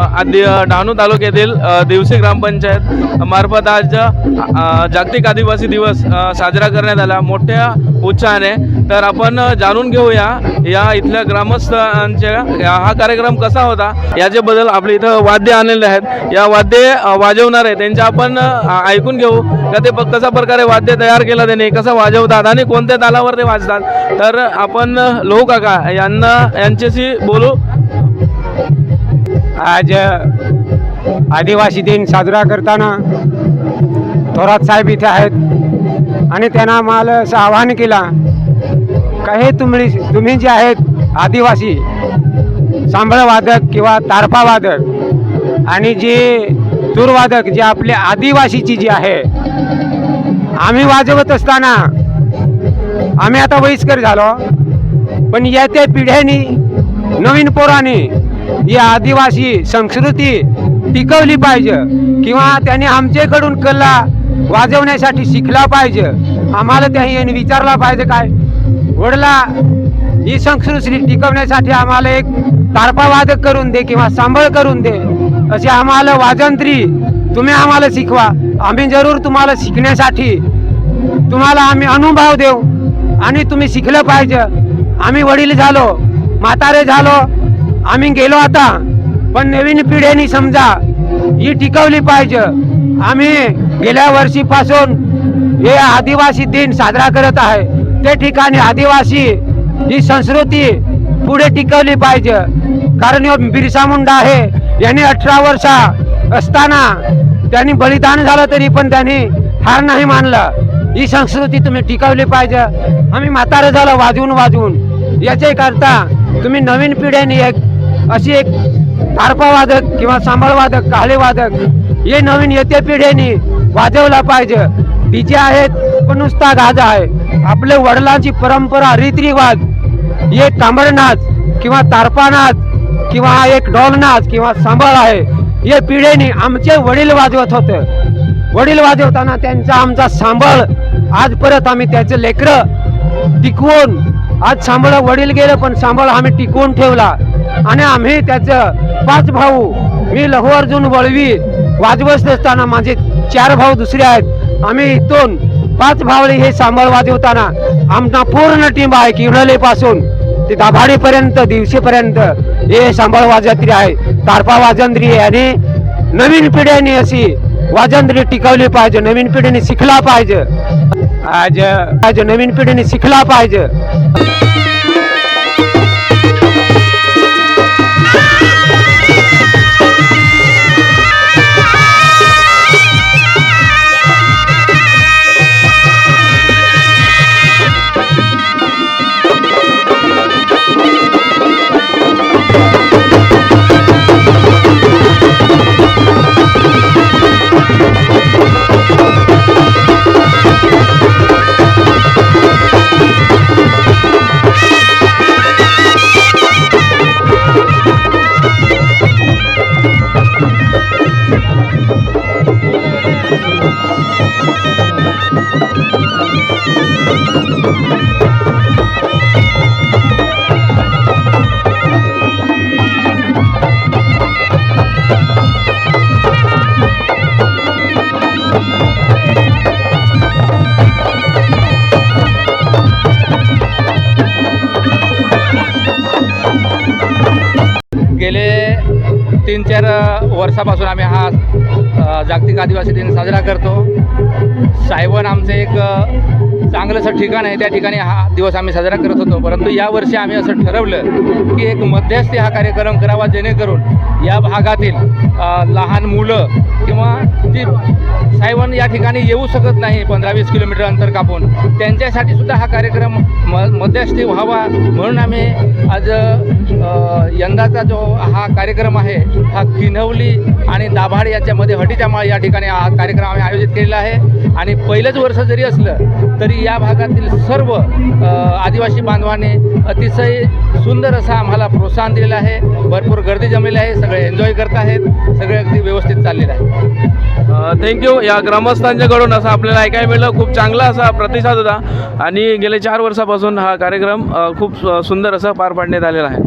आदि डहाणू तालुक्यातील दिवसी दिवशी ग्रामपंचायत मार्फत आज जागतिक आदिवासी दिवस साजरा करण्यात आला. मोठ्या उत्साहाने. तर आपण जाणून घेऊया या इथल्या ग्रामस्थांच्या हा कार्यक्रम कसा होता? याच्याबद्दल आपले इथं वाद्य आणलेले आहेत. या वाद्य वाजवणार आहे. त्यांच्या आपण ऐकून घेऊ. का ते कशा प्रकारे वाद्य तयार केलं त्याने? कसं वाजवतात? आणि कोणत्या तालावर ते वाजतात? तर आपण लोक काका यांना यांच्याशी बोलू. आज आदिवासी दिन साजरा करताना थोरात साहेब इथे आहेत आणि त्यांना मला असं आवाहन केला का हे तुम्ही तुम्ही जे आहेत आदिवासी सांबळवादक किंवा तारपावादक आणि जे तूरवादक जे आपले आदिवासीची जी आहे आम्ही वाजवत असताना आम्ही आता वयस्कर झालो पण येत्या पिढ्यांनी नवीन पोराने ही आदिवासी संस्कृती टिकवली पाहिजे किंवा त्यांनी आमच्याकडून कला वाजवण्यासाठी शिकला पाहिजे. आम्हाला त्यांनी विचारला पाहिजे काय? वडला ही संस्कृती टिकवण्यासाठी आम्हाला एक तारपावादक करून दे किंवा सांभाळ करून दे असे आम्हाला वाजंत्री तुम्ही आम्हाला शिकवा. आम्ही जरूर तुम्हाला शिकण्यासाठी तुम्हाला आम्ही अनुभव देऊ आणि तुम्ही शिकलं पाहिजे. आम्ही वडील झालो म्हातारे झालो आम्ही गेलो आता पण नवीन पिढ्यांनी समजा ही टिकवली पाहिजे. आम्ही गेल्या वर्षीपासून हे आदिवासी दिन साजरा करत आहे. त्या ठिकाणी आदिवासी ही संस्कृती पुढे टिकवली पाहिजे. कारण बिरसा मुंडा आहे यांनी अठरा वर्ष असताना त्यांनी बलिदान झालं तरी पण त्यांनी हार नाही मानलं. ही संस्कृती तुम्ही टिकवली पाहिजे. आम्ही म्हातारं झालं वाजवून वाजवून. याचे करता तुम्ही नवीन पिढ्यांनी एक अशी एक तारपावादक किंवा सांभाळवादक काळेवादक हे नवीन येत्या पिढ्यांनी वाजवला पाहिजे. डीजे आहेत पण नुसता गाजा आहे. आपल्या वडिलांची परंपरा रीतिरिवाज हे कांबळ नाच किंवा तारपा नाच किंवा एक डॉल नाच किंवा सांभाळ आहे हे पिढ्यांनी आमचे वडील वाजवत होते. वडील वाजवताना त्यांचा आमचा सांभाळ आज परत आम्ही त्याचे लेकरं टिकवून आज सांभाळ वडील गेलं पण सांभाळ आम्ही टिकवून ठेवला. आणि आम्ही त्याचं पाच भाऊ मी लहू अर्जुन वळवी वाजवत असताना माझे चार भाऊ दुसरे आहेत. आम्ही इथून पाच भावळे हे सांभाळ वाजवताना आमचा पूर्ण टीम आहे किवडले पासून ते दाभाडीपर्यंत दिवशीपर्यंत हे सांभाळ वाजंत्री आहे. तारपा वाजंत्री आणि नवीन पिढ्याने अशी वाजंत्री टिकवली पाहिजे नवीन पिढीने शिकला पाहिजे. आज आज नवीन पिढीने शिकला पाहिजे. गेले तीन चार वर्षापासून आम्ही हा जागतिक आदिवासी दिन साजरा करतो. सायवन आमचं एक चांगलंसं ठिकाण आहे. त्या ठिकाणी हा दिवस आम्ही साजरा करत होतो. परंतु यावर्षी आम्ही असं ठरवलं की एक मध्यस्थी हा कार्यक्रम करावा जेणेकरून या भागातील लहान मुलं किंवा जी सायवन या ठिकाणी येऊ शकत नाही पंधरा वीस किलोमीटर अंतर कापून त्यांच्यासाठी सुद्धा हा कार्यक्रम म मध्यस्थी व्हावा म्हणून आम्ही आज यंदाचा जो हा कार्यक्रम आहे किनवली आणि दाभाड याच्यामध्ये हटीच्या माळ या ठिकाणी हा कार्यक्रम आम्ही आयोजित केलेला आहे. आणि पहिलंच वर्ष जरी असलं तरी या भागातील सर्व आदिवासी बांधवाने अतिशय सुंदर असा आम्हाला प्रोत्साहन दिलेलं आहे. भरपूर गर्दी जमलेली आहे. सगळे एन्जॉय करत आहेत. सगळे अगदी व्यवस्थित चाललेलं आहे थँक्यू या ग्रामस्थांच्याकडून असं आपल्याला ऐकायला मिळलं. खूप चांगला असा प्रतिसाद होता. आणि गेले चार वर्षापासून हा कार्यक्रम खूप सुंदर असा पार पाडण्यात आलेला आहे.